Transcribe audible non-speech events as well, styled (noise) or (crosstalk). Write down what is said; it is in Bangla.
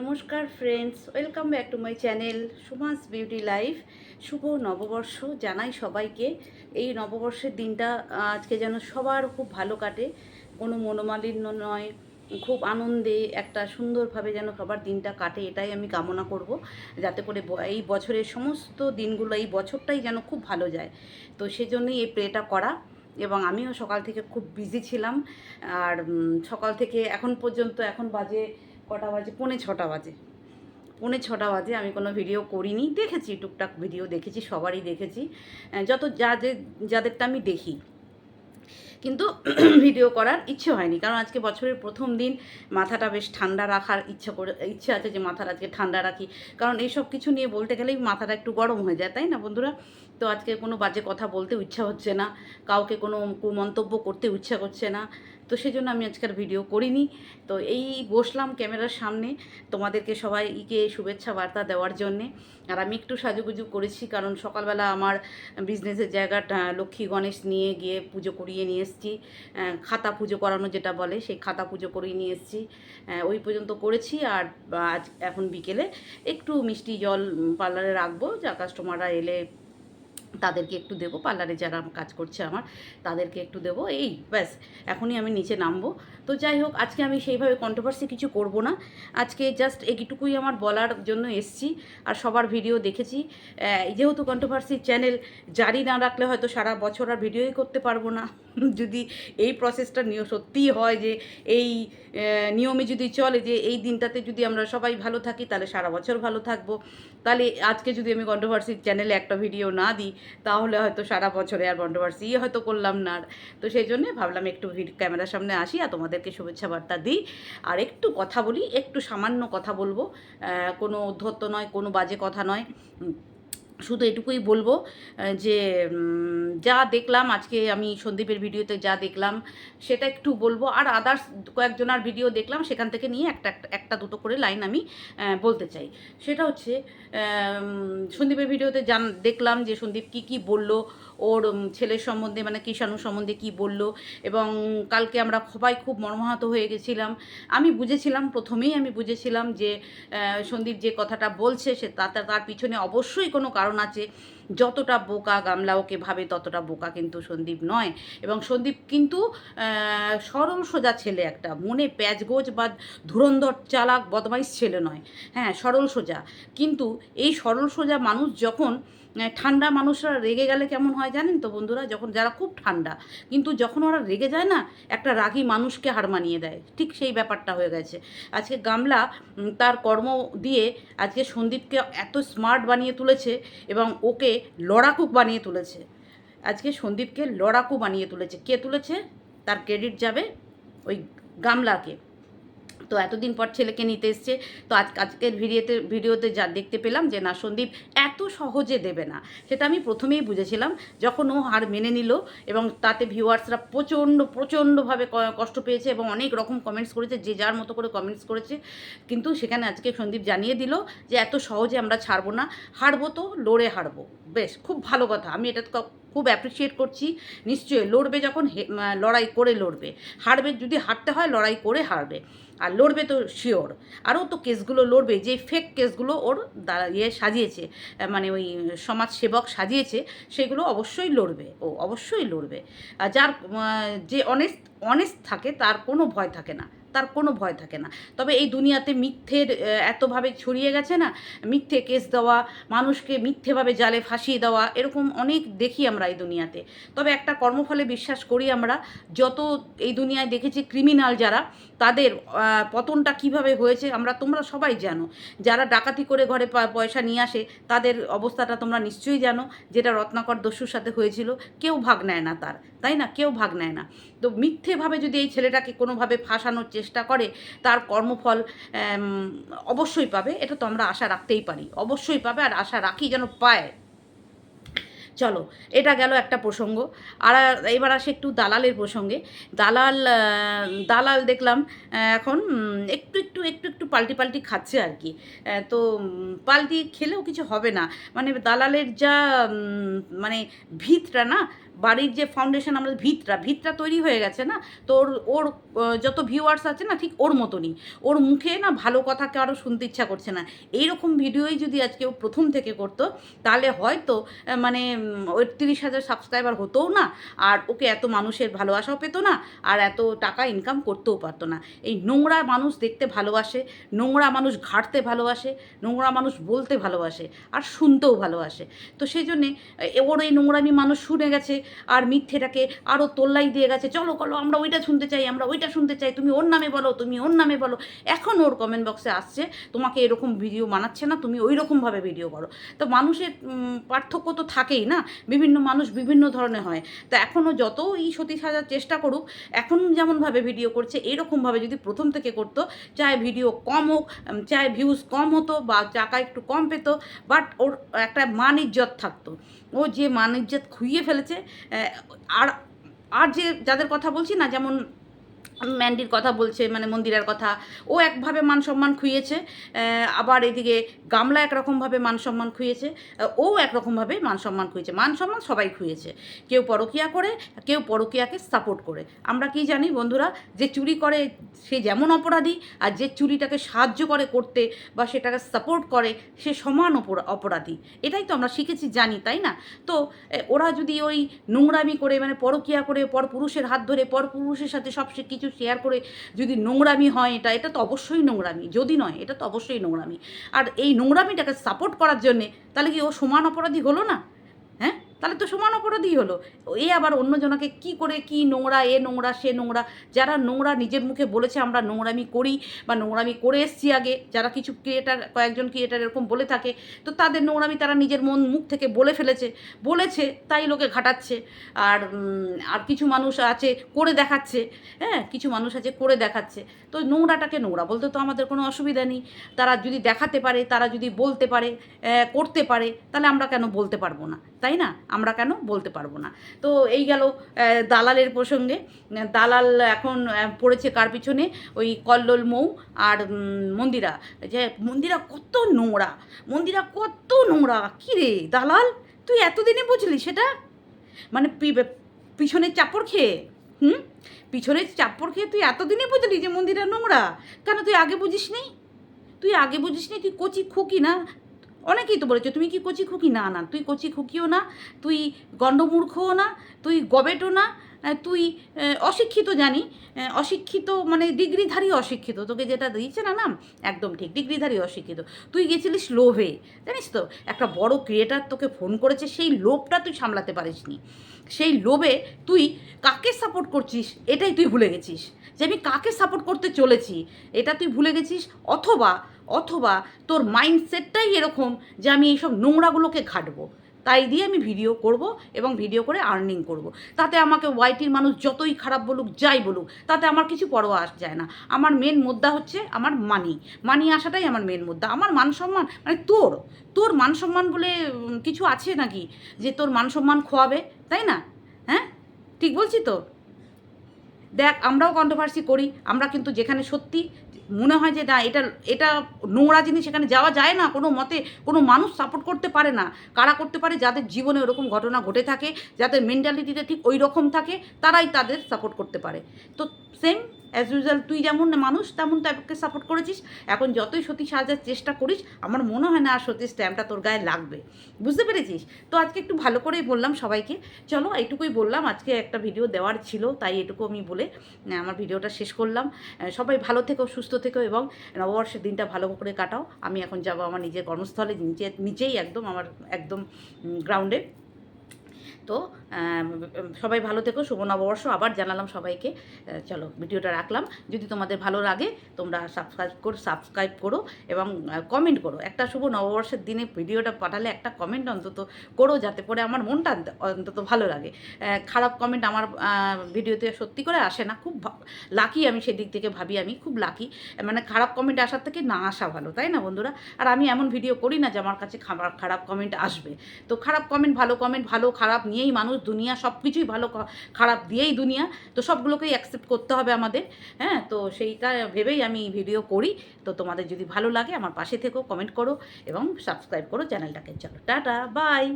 নমস্কার friends welcome back to my channel Sumas beauty life শুভ নববর্ষ জানাই সবাইকে। এই নববর্ষের দিনটা, আজকে যেন সবার খুব ভালো কাটে। কোনো মনোমালিন্য নয়, খুব আনন্দে একটা সুন্দরভাবে যেন সবার দিনটা কাটে, এটাই আমি কামনা করব। যাতে করে এই বছরের সমস্ত দিনগুলো, এই বছরটাই যেন খুব ভালো যায়। তো সেজন্যই এই প্রেটা করা। এবং আমিও সকাল থেকে খুব বিজি ছিলাম। আর সকাল থেকে এখন পর্যন্ত এখন বাজে কটা বাজে? পৌনে ছটা বাজে। পৌনে ছটা বাজে, আমি কোনো ভিডিও করিনি। দেখেছি টুকটাক ভিডিও দেখেছি, সবারই দেখেছি। যত যা যে, যাদেরটা আমি দেখি। কিন্তু (clears throat) ভিডিও করার ইচ্ছে হয়নি। কারণ আজকে বছরের প্রথম দিন, মাথাটা বেশ ঠান্ডা রাখার ইচ্ছা করে, ইচ্ছে আছে যে মাথাটা আজকে ঠান্ডা রাখি। কারণ এইসব কিছু নিয়ে বলতে গেলেই মাথাটা একটু গরম হয়ে যায়, তাই না বন্ধুরা? তো আজকে কোনো বাজে কথা বলতে ইচ্ছা হচ্ছে না, কাউকে কোনো মন্তব্য করতে ইচ্ছা করছে না, তো সেই জন্য আমি আজকের ভিডিও করিনি। তো এই বসলাম ক্যামেরার সামনে তোমাদেরকে সবাইকে শুভেচ্ছা বার্তা দেওয়ার জন্যে। আর আমি একটু সাজুগুজু করেছি, কারণ সকালবেলা আমার বিজনেসের জায়গাটা লক্ষ্মী গণেশ নিয়ে গিয়ে পুজো করিয়ে নিয়ে এসেছি। খাতা পুজো করানো যেটা বলে, সেই খাতা পুজো করিয়ে নিয়ে এসেছি। ওই পর্যন্ত করেছি, আর আজ এখন বিকেলে একটু মিষ্টি জল পার্লারে রাখব, যা কাস্টমাররা এলে তাদেরকে একটু দেবো, পার্লারে যারা কাজ করছে আমার, তাদেরকে একটু দেবো। এই ব্যাস, এখনই আমি নিচে নামবো। তো যাই হোক, আজকে আমি সেইভাবে কন্ট্রোভার্সি কিছু করব না। আজকে জাস্ট এইটুকুই আমার বলার জন্য এসছি আর সবার ভিডিও দেখেছি। যেহেতু কন্ট্রোভার্সি চ্যানেল জারি না রাখলে হয়তো সারা বছর আর ভিডিওই করতে পারব না। (laughs) যদি এই প্রসেসটা নিয়ে সত্যিই হয় যে এই নিয়মে যদি চলে যে এই দিনটাতে যদি আমরা সবাই ভালো থাকি, তাহলে সারা বছর ভালো থাকব। তাহলে আজকে যদি আমি কন্ট্রোভার্সি চ্যানেলে একটা ভিডিও না দিই তাহলে হয়তো সারা বছরে আর কন্ট্রোভার্সি হয়তো করলাম না আর। তো সেই জন্যে ভাবলাম একটু ভিড- ক্যামেরার সামনে আসি আর তোমাদেরকে শুভেচ্ছা বার্তা দিই। আর একটু কথা বলি, একটু সামান্য কথা বলব। কোনো উদ্ধত্ত নয়, কোনো বাজে কথা নয়। শুধু এটুকুই বলব যে যা দেখলাম, আজকে আমি সন্দীপের ভিডিওতে যা দেখলাম, সেটা একটু বলব। আর আদার্স কয়েকজনার ভিডিও দেখলাম, সেখান থেকে নিয়ে একটা, একটা- দুটো করে লাইন আমি বলতে চাই। সেটা হচ্ছে সন্দীপের ভিডিওতে জান, দেখলাম যে সন্দীপ কি কি বলল ওর ছেলের সম্বন্ধে মানে কিষাণু সম্বন্ধে কি বলল? এবং কালকে আমরা সবাই খুব মর্মাহত হয়ে গেছিলাম। আমি বুঝেছিলাম, প্রথমেই আমি বুঝেছিলাম যে সন্দীপ যে কথাটা বলছে, সে তার পিছনে অবশ্যই কোনো কারণ আছে। যতটা বোকা গামলা ওকে ভাবে, ততটা বোকা কিন্তু সন্দীপ নয়। এবং সন্দীপ কিন্তু সরল সোজা ছেলে একটা। মনে প্যাচগোজ বা ধুরন্ধর চালাক বদমাইশ ছেলে নয়। হ্যাঁ সরল সোজা। কিন্তু এই সরল সোজা মানুষ যখন ঠান্ডা মানুষরা রেগে গেলে কেমন হয় জানেন তো বন্ধুরা? যখন যারা খুব ঠান্ডা, কিন্তু যখন ওরা রেগে যায় না, একটা রাগী মানুষকে হার মানিয়ে দেয়। ঠিক সেই ব্যাপারটা হয়ে গেছে। আজকে গামলা তার কর্ম দিয়ে আজকে সন্দীপকে এত স্মার্ট বানিয়ে তুলেছে এবং ওকে লড়াকু বানিয়ে তুলেছে। আজকে সন্দীপকে লড়াকু বানিয়ে তুলেছে। কে তুলেছে? তার ক্রেডিট যাবে ওই গামলাকে। তো এতদিন পর ছেলেকে নিতে এসছে। তো আজ, আজকের ভিডিওতে ভিডিওতে যা দেখতে পেলাম যে না, সন্দীপ এত সহজে দেবে না। সেটা আমি প্রথমেই বুঝেছিলাম। যখন ও হার মেনে নিল এবং তাতে ভিউয়ার্সরা প্রচণ্ড, প্রচণ্ডভাবে কষ্ট পেয়েছে এবং অনেক রকম কমেন্টস করেছে, যে যার মতো করে কমেন্টস করেছে। কিন্তু সেখানে আজকে সন্দীপ জানিয়ে দিল যে এত সহজে আমরা ছাড়বো না। হারবো তো, লড়ে হারবো। বেশ, খুব ভালো কথা। আমি এটা খুব অ্যাপ্রিসিয়েট করছি। নিশ্চয়ই লড়বে যখন লড়াই করে লড়বে। হারবে, যদি হারতে হয়, লড়াই করে হারবে। আর লড়বে তো শিওর আরও তো কেসগুলো লড়বে, যে ফেক কেসগুলো ওর ইয়ে সাজিয়েছে মানে ওই সমাজ সেবক সাজিয়েছে, সেগুলো অবশ্যই লড়বে, ও অবশ্যই লড়বে। যার যে অনেস্ট অনেস্ট থাকে, তার কোনো ভয় থাকে না। তার কোনো ভয় থাকে না। তবে এই দুনিয়াতে মিথ্যের এতভাবে ছড়িয়ে গেছে না, মিথ্যে কেস দেওয়া, মানুষকে মিথ্যেভাবে জালে ফাঁসিয়ে দেওয়া, এরকম অনেক দেখি আমরা এই দুনিয়াতে। তবে একটা কর্মফলে বিশ্বাস করি আমরা, যত এই দুনিয়ায় দেখেছি ক্রিমিনাল যারা, তাদের পতনটা কীভাবে হয়েছে আমরা, তোমরা সবাই জানো। যারা ডাকাতি করে ঘরে পয়সা নিয়ে আসে, তাদের অবস্থাটা তোমরা নিশ্চয়ই জানো, যেটা রত্নাকর দস্যুর সাথে হয়েছিল, কেউ ভাগ নেয় না তার, তাই না? কেউ ভাগ নেয় না। তো মিথ্যেভাবে যদি এই ছেলেটাকে কোনোভাবে ফাঁসানোর চেষ্টা করে, তার কর্মফল অবশ্যই পাবে, এটা তো আমরা আশা রাখতেই পারি। অবশ্যই পাবে আর আশা রাখি যেন পায়। চলো, এটা গেল একটা প্রসঙ্গ। আর এবার আসে একটু দালালের প্রসঙ্গে। দালাল দালাল দেখলাম এখন একটু একটু একটু একটু পাল্টি পাল্টি খাচ্ছে আর কি। তো পাল্টি খেলেও কিছু হবে না। মানে দালালের যা মানে ভিতটা না বাড়ির যে ফাউন্ডেশন আমরা ভিতরা ভিতটা তৈরি হয়ে গেছে না? তো ওর ওর যত ভিউয়ার্স আছে না, ঠিক ওর মতনই। ওর মুখে না ভালো কথা কারও শুনতে ইচ্ছা করছে না। এইরকম ভিডিওই যদি আজকে ও প্রথম থেকে করতো, তাহলে হয়তো মানে ওর তিরিশ হাজার সাবস্ক্রাইবার হতোও না, আর ওকে এত মানুষের ভালোবাসাও পেতো না, আর এত টাকা ইনকাম করতেও পারতো না। এই নোংরা মানুষ দেখতে ভালোবাসে, নোংরা মানুষ ঘাটতে ভালোবাসে, নোংরা মানুষ বলতে ভালোবাসে, আর শুনতেও ভালোবাসে। তো সেই জন্যে ওর এই নোংরামি মানুষ শুনে গেছে আর মিথ্যেটাকে আরও তোল্লাই দিয়ে গেছে। চলো চলো, আমরা ওইটা শুনতে চাই, আমরা ওইটা শুনতে চাই। তুমি ওর নামে বলো, তুমি ওর নামে বলো। এখন ওর কমেন্ট বক্সে আসছে, তোমাকে এরকম ভিডিও বানাচ্ছে না, তুমি ওই রকমভাবে ভিডিও করো। তো মানুষের পার্থক্য তো থাকেই না? বিভিন্ন মানুষ বিভিন্ন ধরনের হয়। তা এখনও যত এই সতী সাজার চেষ্টা করুক, এখন যেমনভাবে ভিডিও করছে, এরকমভাবে যদি প্রথম থেকে করতো চাहे ভিডিও কম হোক চাहे ভিউজ কম হতো বা টাকা একটু কম পেতো বাট ওর একটা মান ইজ্জত থাকতো। ও যে মান ইজ্জত খুইয়ে ফেলেছে আর আর যে যাদের কথা বলছি না যেমন ম্যান্ডির কথা বলছে মানে মন্দিরের কথা। ও একভাবে মান সম্মান খুইয়েছে আবার এদিকে গামলা একরকমভাবে মান সম্মান খুইয়েছে ও একরকমভাবে মান সম্মান খুইয়েছে। মান সম্মান সবাই খুইয়েছে। কেউ পরকিয়া করে, কেউ পরকিয়াকে সাপোর্ট করে। আমরা কি জানি বন্ধুরা, যে চুরি করে সে যেমন অপরাধী, আর যে চুরিটাকে সাহায্য করে করতে বা সেটাকে সাপোর্ট করে, সে সমান অপরা- অপরাধী। এটাই তো আমরা শিখেছি, জানি, তাই না? তো ওরা যদি ওই নোংরামি করে মানে পরকিয়া করে পর পুরুষের হাত ধরে পর পুরুষের সাথে সব কিছু শেয়ার করে যদি নোংরামি হয় এটা এটা তো অবশ্যই নোংরামি। যদি নয়, এটা তো অবশ্যই নোংরামি। আর এই নোংরামিটাকে সাপোর্ট করার জন্যে তাহলে কি ও সমান অপরাধী হলো না? তাহলে তো সমান অপরাধী হলো। এ আবার অন্যজনকে কি করে কি নোংরা, এ নোংরা, সে নোংরা, যারা নোংরা নিজের মুখে বলেছে আমরা নোংরামি করি বা নোংরামি করে এসছি আগে, যারা কিছু ক্রিয়েটার কয়েকজন ক্রিয়েটার এরকম বলে থাকে, তো তাদের নোংরামি তারা নিজের মন, মুখ থেকে বলে ফেলেছে। বলেছে, তাই লোকে ঘাটাচ্ছে। আর আর কিছু মানুষ আছে করে দেখাচ্ছে। হ্যাঁ কিছু মানুষ আছে করে দেখাচ্ছে। তো নোংরাটাকে নোংরা বলতে তো আমাদের কোনো অসুবিধা নেই। তারা যদি দেখাতে পারে, তারা যদি বলতে পারে করতে পারে, তাহলে আমরা কেন বলতে পারব না? তাই না? আমরা কেন বলতে পারব না। তো এই গেল দালালের প্রসঙ্গে। দালাল এখন পড়েছে কার পিছনে? ওই কল্লোল মৌ আর মন্দিরা। যে মন্দিরা কত নোংরা, মন্দিরা কত নোংরা। কী রে, দালাল, তুই এতদিনে বুঝলি সেটা? মানে পি- পিছনের চাপড় খেয়ে, হুম? পিছনের চাপড় খেয়ে তুই এতদিনে বুঝলি যে মন্দিরা নোংরা? কেন তুই আগে বুঝিস নি তুই আগে বুঝিস নি তুই কচি খুকি না অনেকেই তো বলেছে, তুমি কি কচি খুকি? না না, তুই কচি খুকিও না, তুই গণ্ডমূর্খও না, তুই গবেটও না তুই অশিক্ষিত জানি অশিক্ষিত মানে ডিগ্রিধারী অশিক্ষিত, তোকে যেটা দিয়েছে না নাম, একদম ঠিক, ডিগ্রিধারী অশিক্ষিত। তুই গেছিলিস লোভে, জানিস তো, একটা বড় ক্রিয়েটার তোকে ফোন করেছে, সেই লোভটা তুই সামলাতে পারিসনি। সেই লোভে তুই কাকে সাপোর্ট করছিস, এটাই তুই ভুলে গেছিস। যে আমি কাকে সাপোর্ট করতে চলেছি, এটা তুই ভুলে গেছিস, অথবা অথবা তোর মাইন্ডসেটটাই এরকম যে আমি এইসব নোংরাগুলোকে ঘাটবো। তাই দিয়ে আমি ভিডিও করব এবং ভিডিও করে আর্নিং করব। তাতে আমাকে ওয়াইটির মানুষ যতই খারাপ বলুক, যাই বলুক, তাতে আমার কিছু পরোয়া আস যায় না। আমার মেন মুদ্রা হচ্ছে আমার মানি মানি আসাটাই আমার মেন মুদ্রা। আমার মান সম্মান মানে তোর তোর মান সম্মান বলে কিছু আছে নাকি যে তোর মান সম্মান খোয়াবে? তাই না? হ্যাঁ? ঠিক বলছি তো? দেখ, আমরাও কন্ট্রোভার্সি করি, আমরা কিন্তু যেখানে সত্যি মনে হয় যে না, এটা এটা নোংরা জিনিস সেখানে যাওয়া যায় না, কোনো মতে কোনো মানুষ সাপোর্ট করতে পারে না। কারা করতে পারে? যাদের জীবনে ওরকম ঘটনা ঘটে থাকে, যাদের মেন্টালিটিতে ঠিক ওই রকম থাকে, তারাই তাদের সাপোর্ট করতে পারে। তো সেম অ্যাজ ইউজুয়াল তুই যেমন মানুষ, তেমন তাকে সাপোর্ট করেছিস। এখন যতই সতী সাজার চেষ্টা করিস, আমার মনে হয় না আর সতী স্ট্যাম্পটা তোর গায়ে লাগবে। বুঝতে পেরেছিস? তো আজকে একটু ভালো করেই বললাম সবাইকে। চলো, এইটুকুই বললাম। আজকে একটা ভিডিও দেওয়ার ছিল, তাই এটুকু আমি বলে আমার ভিডিওটা শেষ করলাম। সবাই ভালো থেকো, সুস্থ থেকো এবং নববর্ষের দিনটা ভালো করে কাটাও। আমি এখন যাব আমার নিজের কর্মস্থলে নিচে নিচেই একদম আমার, একদম গ্রাউন্ডে তো সবাই ভালো থেকো, শুভ নববর্ষ। আবার জানালাম সবাইকে। চলো, ভিডিওটা রাখলাম। যদি তোমাদের ভালো লাগে, তোমরা সাবস্ক্রাইব করো সাবস্ক্রাইব করো এবং কমেন্ট করো। একটা শুভ নববর্ষের দিনে ভিডিওটা পাঠালে একটা কমেন্ট অন্তত করো, যাতে পরে আমার মনটা অন্তত ভালো লাগে। খারাপ কমেন্ট আমার ভিডিওতে সত্যি করে আসে না। খুব লাকি আমি সেদিক থেকে ভাবি আমি, খুব লাকি মানে খারাপ কমেন্ট আসার থেকে না আসা ভালো, তাই না বন্ধুরা? আর আমি এমন ভিডিও করি না যে আমার কাছে খারাপ কমেন্ট আসবে। তো খারাপ কমেন্ট ভালো কমেন্ট ভালো খারাপ নিয়েই মানুষ দুনিয়া সব কিছুই ভালো খারাপ দিয়েই দুনিয়া। তো সবগুলোকেই অ্যাকসেপ্ট করতে হবে আমাদের। হ্যাঁ তো সেইটা ভেবেই আমি ভিডিও করি। তো তোমাদের যদি ভালো লাগে আমার পাশে থেকেও কমেন্ট করো এবং সাবস্ক্রাইব করো চ্যানেলটাকে। চলো, টাটা বাই